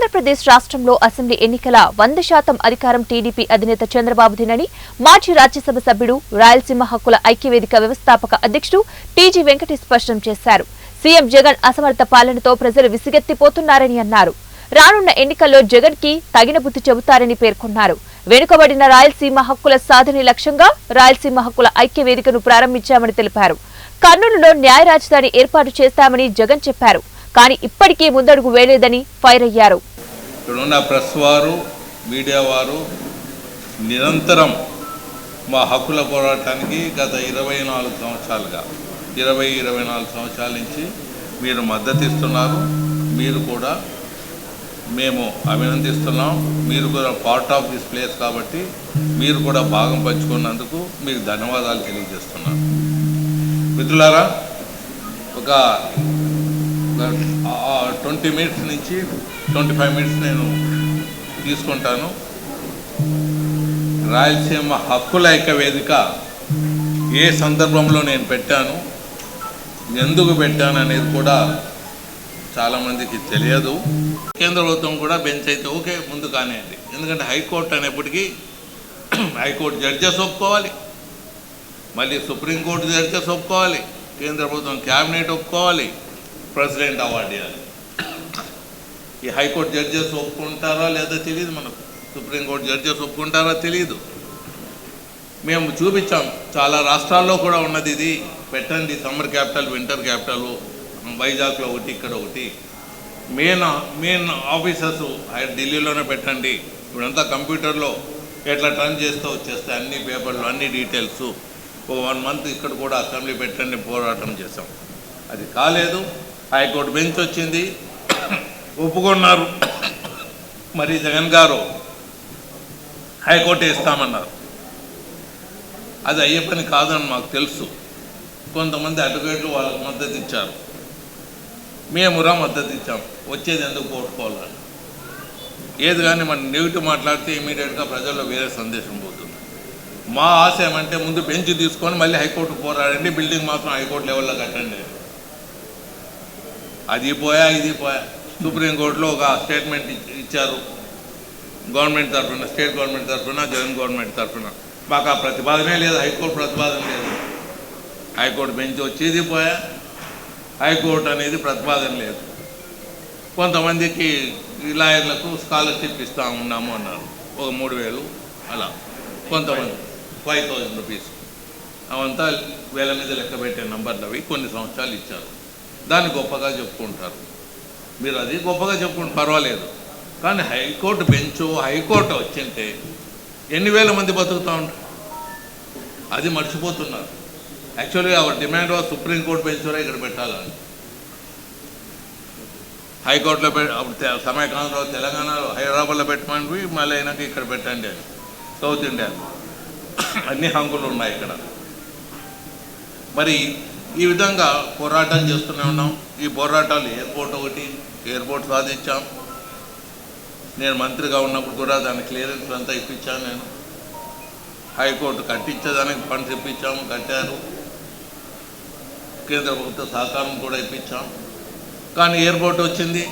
ఆంధ్రప్రదేశ్ రాష్ట్రంలో అసెంబ్లీ ఎన్నికల వంద శాతం అధికారం టీడీపీ అధినేత చంద్రబాబుదేనని మాజీ రాజ్యసభ సభ్యుడు రాయలసీమ హక్కుల ఐక్యవేదిక వ్యవస్థాపక అధ్యక్షుడు టీజీ వెంకటేష్ స్పష్టం చేశారు. సీఎం జగన్ అసమర్థ పాలనతో ప్రజలు విసిగెత్తిపోతున్నారని అన్నారు. రానున్న ఎన్నికల్లో జగన్కి తగిన బుద్ధి చెబుతారని పేర్కొన్నారు. వెనుకబడిన రాయలసీమ హక్కుల సాధనే లక్ష్యంగా రాయలసీమ హక్కుల ఐక్యవేదికను ప్రారంభించామని తెలిపారు. కర్నూలులో న్యాయ రాజధాని ఏర్పాటు చేస్తామని జగన్ చెప్పారు. కానీ ఇప్పటికీ ముందడుగు వేయలేదని ఫైర్ అయ్యారు. ఇక్కడున్న ప్రెస్ వారు మీడియా వారు నిరంతరం మా హక్కుల పోరాటానికి గత ఇరవై నాలుగు సంవత్సరాలుగా ఇరవై ఇరవై నాలుగు సంవత్సరాల నుంచి మీరు మద్దతు ఇస్తున్నారు మీరు కూడా మేము అభినందిస్తున్నాం. మీరు కూడా పార్ట్ ఆఫ్ దిస్ ప్లేస్ కాబట్టి మీరు కూడా భాగం పంచుకున్నందుకు మీకు ధన్యవాదాలు తెలియజేస్తున్నాను. మిత్రులారా ఒక ట్వంటీ మినిట్స్ నుంచి ట్వంటీ ఫైవ్ మినిట్స్ నేను తీసుకుంటాను. రాయలసీమ హక్కుల ఐక్య వేదిక ఏ సందర్భంలో నేను పెట్టాను ఎందుకు పెట్టాను అనేది కూడా చాలామందికి తెలియదు. కేంద్ర ప్రభుత్వం కూడా బెంచ్ అయితే ఓకే ముందు కానివ్వండి. ఎందుకంటే హైకోర్టు అనేప్పటికీ హైకోర్టు జడ్జెస్ ఒప్పుకోవాలి. మళ్ళీ సుప్రీంకోర్టు జడ్జెస్ ఒప్పుకోవాలి. కేంద్ర ప్రభుత్వం క్యాబినెట్ ఒప్పుకోవాలి. ప్రెసిడెంట్ అవార్డు ఇవ్వాలి. ఈ హైకోర్టు జడ్జెస్ ఒప్పుకుంటారా లేదా తెలియదు మనకు. సుప్రీంకోర్టు జడ్జెస్ ఒప్పుకుంటారా తెలియదు మేము చూపించాం. చాలా రాష్ట్రాల్లో కూడా ఉన్నది ఇది. పెట్టండి సమ్మర్ క్యాపిటల్ వింటర్ క్యాపిటల్ వైజాగ్లో ఒకటి ఇక్కడ ఒకటి. మెయిన్ మెయిన్ ఆఫీసర్స్ ఢిల్లీలోనే పెట్టండి. ఇప్పుడంతా కంప్యూటర్లో ఎట్లా టర్న్ చేస్తూ వచ్చేస్తాయి అన్ని పేపర్లు అన్ని డీటెయిల్స్. ఒక వన్ మంత్ ఇక్కడ కూడా అసెంబ్లీ పెట్టండి పోరాటం చేసాం అది కాలేదు. హైకోర్టు బెంచ్ వచ్చింది. ఒప్పుకున్నారు. మరి జగన్ గారు హైకోర్టు ఇస్తామన్నారు అది అయ్యే పని కాదని మాకు తెలుసు. కొంతమంది అడ్వకేట్లు వాళ్ళకి మద్దతు ఇచ్చారు. మేమురా మద్దతు ఇచ్చాం. వచ్చేది ఎందుకు కోరుకోవాలని ఏది కానీ మనం నెగిటివ్ మాట్లాడితే ఇమీడియట్గా ప్రజల్లో వేరే సందేశం పోతుంది. మా ఆశ ఏమంటే ముందు బెంచ్ తీసుకొని మళ్ళీ హైకోర్టు పోరాడండి. బిల్డింగ్ మాత్రం హైకోర్టు లెవెల్లో కట్టండి. అది పోయా ఇది పోయా. సుప్రీంకోర్టులో ఒక స్టేట్మెంట్ ఇచ్చారు. గవర్నమెంట్ తరఫున స్టేట్ గవర్నమెంట్ తరఫున జగన్ గవర్నమెంట్ తరఫున. మాకు ఆ ప్రతిపాదనే లేదు హైకోర్టు ప్రతిపాదన లేదు. హైకోర్టు బెంచ్ వచ్చేది పోయా. హైకోర్టు అనేది ప్రతిపాదన లేదు. కొంతమందికి లాయర్లకు స్కాలర్షిప్ ఇస్తా ఉన్నాము అన్నారు. ఒక మూడు వేలు అలా. కొంతమంది ఫైవ్ థౌజండ్ రూపీస్. అవంతా వేల మీద లెక్క పెట్టే నంబర్లు అవి కొన్ని సంవత్సరాలు ఇచ్చారు. దాన్ని గొప్పగా చెప్పుకుంటారు. మీరు అది గొప్పగా చెప్పుకుంటే పర్వాలేదు. కానీ హైకోర్టు బెంచ్ హైకోర్టు వచ్చింటే ఎన్ని వేల మంది బతుకుతూ ఉంటారు? అది మర్చిపోతున్నారు. యాక్చువల్గా our demand was supreme court bench వరకు ఇక్కడ పెట్టాలని. హైకోర్టులో పె అప్పుడు సమయకాలంలో తెలంగాణలో హైదరాబాద్లో పెట్టమని మళ్ళీ అయినాక ఇక్కడ పెట్టండి అని. సౌత్ ఇండియా అన్ని హంగులు ఉన్నాయి ఇక్కడ. మరి ఈ విధంగా పోరాటం చేస్తూనే ఉన్నాం. ఈ పోరాటాలు ఎయిర్పోర్ట్ ఒకటి ఎయిర్పోర్ట్ సాధించాం. నేను మంత్రిగా ఉన్నప్పుడు కూడా దాని క్లియరెన్స్ అంతా ఇప్పించాను నేను. హైకోర్టు కట్టించేదానికి ఫండ్స్ ఇప్పించాము కట్టారు. కేంద్ర ప్రభుత్వ సహకారం కూడా ఇప్పించాం. కానీ ఎయిర్పోర్ట్ వచ్చింది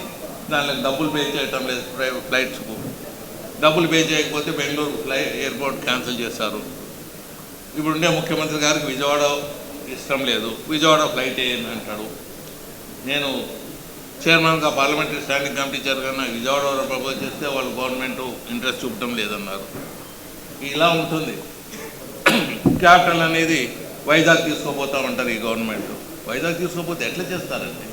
దానికి డబ్బులు పే చేయటం లేదు ఫ్లైట్స్కు డబ్బులు పే చేయకపోతే బెంగళూరు ఫ్లై ఎయిర్పోర్ట్ క్యాన్సిల్ చేశారు. ఇప్పుడుండే ముఖ్యమంత్రి గారికి విజయవాడ ఇష్టం లేదు. విజయవాడ ఫ్లైట్ వేయండి అంటాడు. నేను చైర్మన్గా parliamentary standing committee chairman Vijayawada propose చేస్తే వాళ్ళు గవర్నమెంట్ ఇంట్రెస్ట్ చూపడం లేదన్నారు. ఇలా ఉంటుంది. క్యాపిటల్ అనేది వైజాగ్ తీసుకోపోతా ఉంటారు ఈ గవర్నమెంట్. వైజాగ్ తీసుకోపోతే ఎట్లా చేస్తారండి?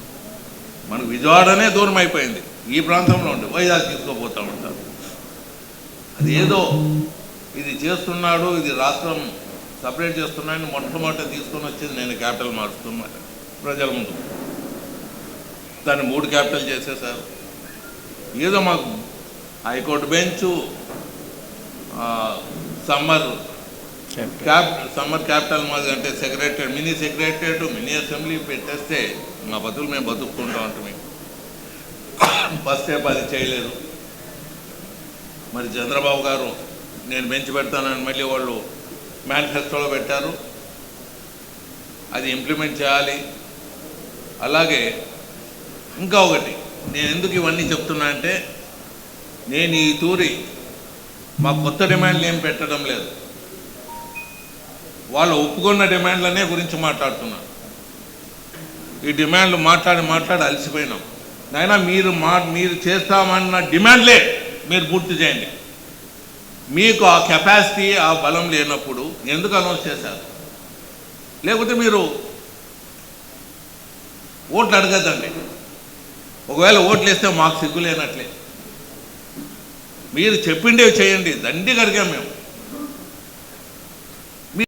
మనకు విజయవాడనే దూరం అయిపోయింది. ఈ ప్రాంతంలో ఉండి వైజాగ్ తీసుకోపోతా ఉంటారు. అది ఏదో ఇది చేస్తున్నాడు ఇది రాష్ట్రం సపరేట్ చేస్తున్నాడని మొట్టమొదటి తీసుకొని వచ్చేది నేను క్యాపిటల్ మారుస్తున్నా ప్రజల ముందు. దాన్ని మూడు క్యాపిటల్ చేసేసారు ఏదో మాకు high court bench summer cap summer capital మాది అంటే secretary mini secretariat mini assembly పెట్టేస్తే మా బతులు మేము బతుక్కుంటా ఉంటాం ఫస్ట్ స్టెప్ అది చేయలేదు. మరి చంద్రబాబు గారు నేను బెంచ్ పెడతానని మళ్ళీ వాళ్ళు మేనిఫెస్టోలో పెట్టారు. అది ఇంప్లిమెంట్ చేయాలి. అలాగే ఇంకా ఒకటి నేను ఎందుకు ఇవన్నీ చెప్తున్నా అంటే నేను ఈ తూరి మా కొత్త డిమాండ్లు ఏం పెట్టడం లేదు. వాళ్ళు ఒప్పుకున్న డిమాండ్లనే గురించి మాట్లాడుతున్నాను ఈ డిమాండ్లు మాట్లాడి మాట్లాడి అలసిపోయినాం. నాయనా మీరు మా మీరు చేస్తామన్న డిమాండ్లే మీరు పూర్తి చేయండి. మీకు ఆ కెపాసిటీ ఆ బలం లేనప్పుడు ఎందుకు అనౌన్స్ చేశారు? లేకపోతే మీరు ఓట్లు అడగద్దండి. ఒకవేళ ఓట్లు వేస్తే మాకు సిగ్గు లేనట్లే. మీరు చెప్పిండేవి చేయండి. దండిగా అడిగాం మేము.